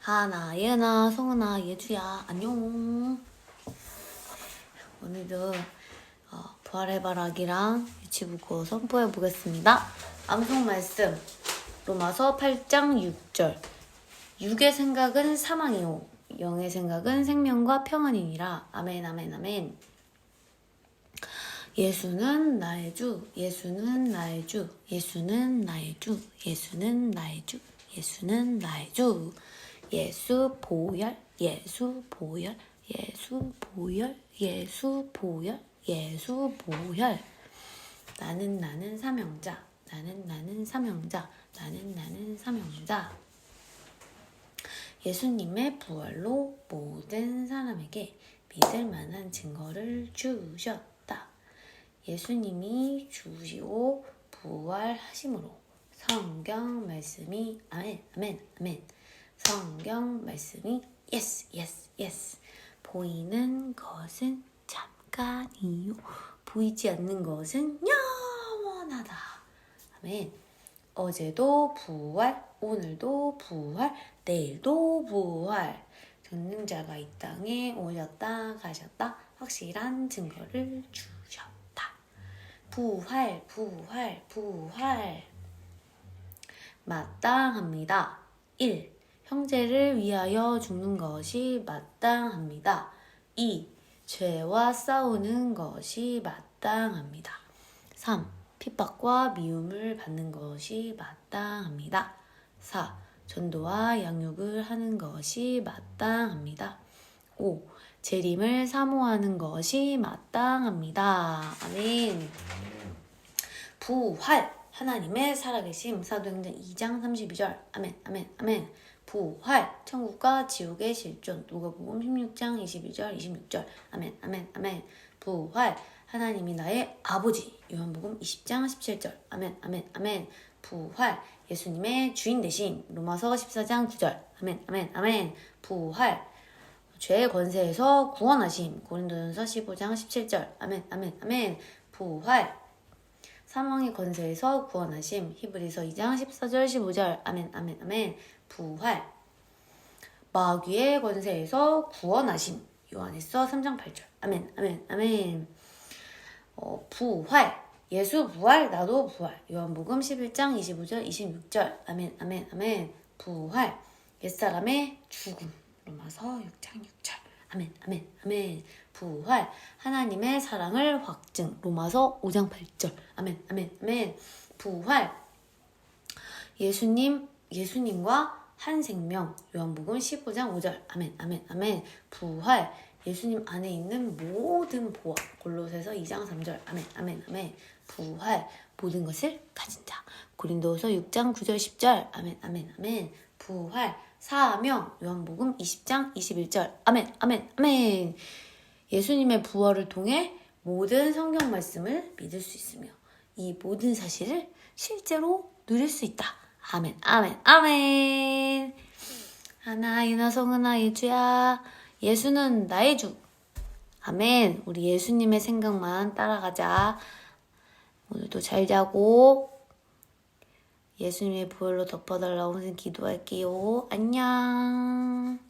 하나, 예나, 성은아, 예주야, 안녕. 오늘도 어, 부활의 바라기랑 유치부고 선포해 보겠습니다. 암송 말씀 로마서 8장 6절. 육의 생각은 사망이요, 영의 생각은 생명과 평안이니라. 아멘, 아멘, 아멘. 예수는 나의 주, 예수는 나의 주, 예수는 나의 주, 예수는 나의 주, 예수는 나의 주. 예수 보혈, 예수 보혈, 예수 보혈, 예수 보혈, 예수 보혈. 나는 나는 사명자, 나는 나는 사명자, 나는 나는 사명자. 예수님의 부활로 모든 사람에게 믿을 만한 증거를 주셨다. 예수님이 주시고 부활하심으로 성경 말씀이 아멘 아멘 아멘 성경 말씀이 예스 예스 예스 보이는 것은 잠깐이요. 보이지 않는 것은 영원하다. 아멘. 어제도 부활 오늘도 부활 내일도 부활. 전능자가 이 땅에 오셨다 가셨다. 확실한 증거를 주셨다. 부활 부활 부활. 마땅합니다. 1. 형제를 위하여 죽는 것이 마땅합니다. 2. 죄와 싸우는 것이 마땅합니다. 3. 핍박과 미움을 받는 것이 마땅합니다. 4. 전도와 양육을 하는 것이 마땅합니다. 5. 재림을 사모하는 것이 마땅합니다. 아멘. 부활 하나님의 살아계심 사도행전 2장 32절 아멘 아멘 아멘 부활 천국과 지옥의 실존. 누가복음 16장 22절 26절. 아멘 아멘 아멘. 부활 하나님이 나의 아버지. 요한복음 20장 17절. 아멘 아멘 아멘. 부활 예수님의 주인 되심 로마서 14장 9절. 아멘 아멘 아멘. 부활 죄의 권세에서 구원하심. 고린도전서 15장 17절. 아멘 아멘 아멘. 부활 사망의 권세에서 구원하심 히브리서 2장 14절 15절 아멘 아멘 아멘 부활. 마귀의 권세에서 구원하심 요한에서 3장 8절 아멘 아멘 아멘. 어, 부활. 예수 부활 나도 부활. 요한복음 11장 25절 26절 아멘 아멘 아멘 부활. 옛사람의 죽음 로마서 6장 6절 아멘 아멘 아멘. 부활 하나님의 사랑을 확증. 로마서 5장 8절. 아멘 아멘 아멘. 부활. 예수님 예수님과 한 생명. 요한복음 15장 5절. 아멘 아멘 아멘. 부활. 예수님 안에 있는 모든 보화 골로새서 2장 3절. 아멘 아멘 아멘. 부활. 모든 것을 가진 자. 고린도서 6장 9절 10절. 아멘 아멘 아멘. 부활 사명 요한복음 20장 21절 아멘 아멘 아멘 예수님의 부활을 통해 모든 성경 말씀을 믿을 수 있으며 이 모든 사실을 실제로 누릴 수 있다. 아멘, 아멘, 아멘. 하나, 이나, 성은아, 예주야. 예수는 나의 주. 아멘. 우리 예수님의 생각만 따라가자. 오늘도 잘 자고 예수님의 부활로 덮어달라고 기도할게요. 안녕.